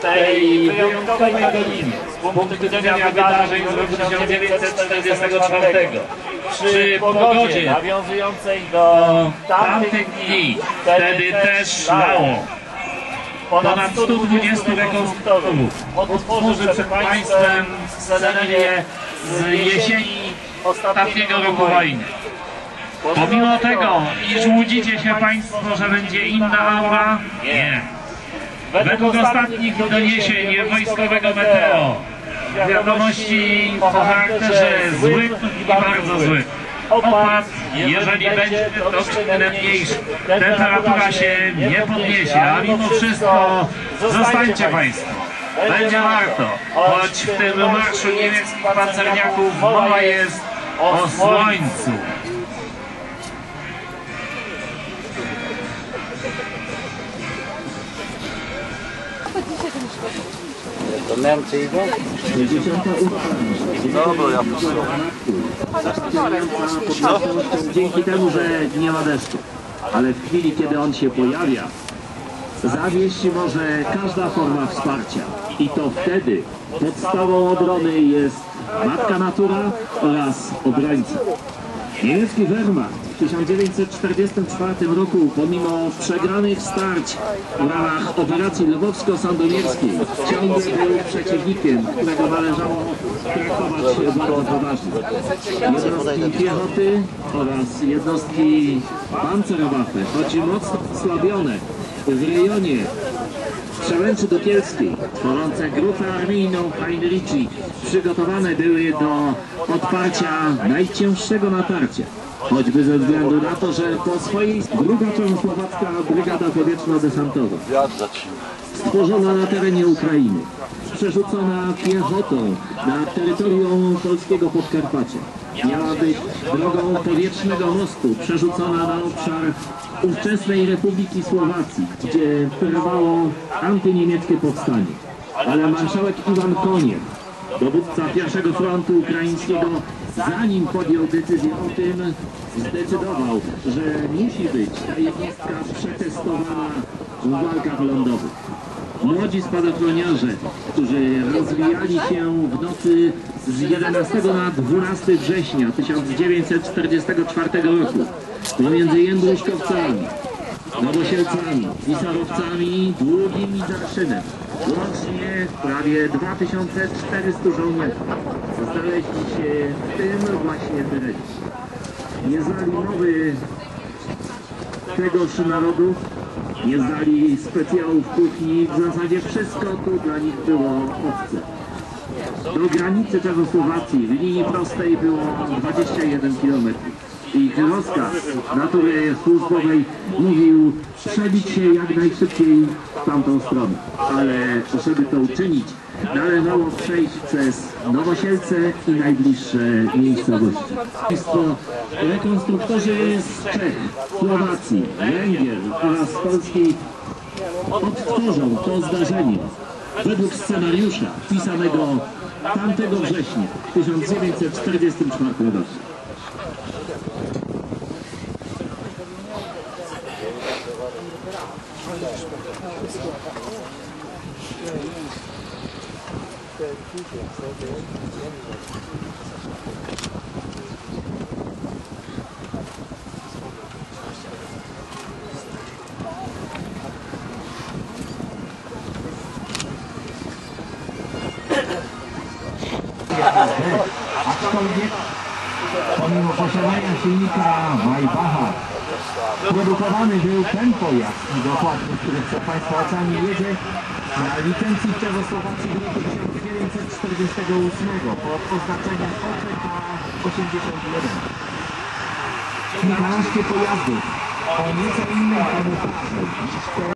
tej wyjątkowej doliny z punktu widzenia wydarzeń z roku 1944 przy pogodzie nawiązującej do tamtych dni, wtedy też szlało ponad 120 rekonstruktorów otworzy przed Państwem scenerię z jesieni ostatniego roku wojny. Pomimo tego, iż łudzicie się Państwo, że będzie inna aura, nie. Według ostatnich doniesień wojskowego meteo, wiadomości o charakterze złym i bardzo złym. Opad, jeżeli będzie troszkę mniejszy, temperatura się nie podniesie, a mimo wszystko zostańcie Państwo. Będzie warto, choć w tym marszu niemieckich pancerniaków mowa jest o słońcu. To Niemcy idą? Dobra, ja Dzięki temu, że nie ma deszczu. Ale w chwili, kiedy on się pojawia, zawieść może każda forma wsparcia. I to wtedy podstawą obrony jest matka natura oraz obrońca. Niemiecki Wehrmacht w 1944 roku, pomimo przegranych starć w ramach operacji lwowsko-sandomierskiej, ciągle był przeciwnikiem, którego należało traktować bardzo poważnie. Jednostki piechoty oraz jednostki pancerowate, choć mocno osłabione w rejonie Przełęczy Dukielskiej, tworzące grupę armijną Heinrichi, przygotowane były do odparcia najcięższego natarcia. Choćby ze względu na to, że po swojej druga czechosłowacka brygada powietrzno-desantowa stworzona na terenie Ukrainy, przerzucona piechotą na terytorium polskiego Podkarpacia. Miała być drogą powietrznego mostu przerzucona na obszar ówczesnej Republiki Słowacji, gdzie trwało antyniemieckie powstanie. Ale marszałek Iwan Koniew, dowódca pierwszego frontu ukraińskiego, zanim podjął decyzję o tym, zdecydował, że musi być ta jednostka przetestowana w walkach lądowych. Młodzi spadochroniarze, którzy rozwijali się w nocy z 11 na 12 września 1944 roku pomiędzy Jędruszkowcami, Nowosielcami, Pisarowcami, Długim i Zarszynem. Łącznie prawie 2400 żołnierzy znaleźli się w tym właśnie terenie. Nie znali mowy tegoż narodu, nie znali specjałów kuchni, w zasadzie wszystko tu dla nich było obce. Do granicy Czechosłowacji w linii prostej było 21 km. Ich rozkaz natury służbowej mówił przebić się jak najszybciej w tamtą stronę. Ale żeby to uczynić, należało przejść przez Nowosielce i najbliższe miejscowości. Państwo rekonstruktorzy z Czech, Słowacji, Węgier oraz Polski odtworzą to zdarzenie według scenariusza pisanego tamtego września 1944 roku. 頭にね、髪の細ないが死にから、バイバハ。Produkowany był ten pojazd dokładnie, który przed Państwa oczami jedzie na licencji Czechosłowacji roku 1948 pod oznaczeniem OCK 81. Kilkanaście pojazdów o nieco innym kamuflażu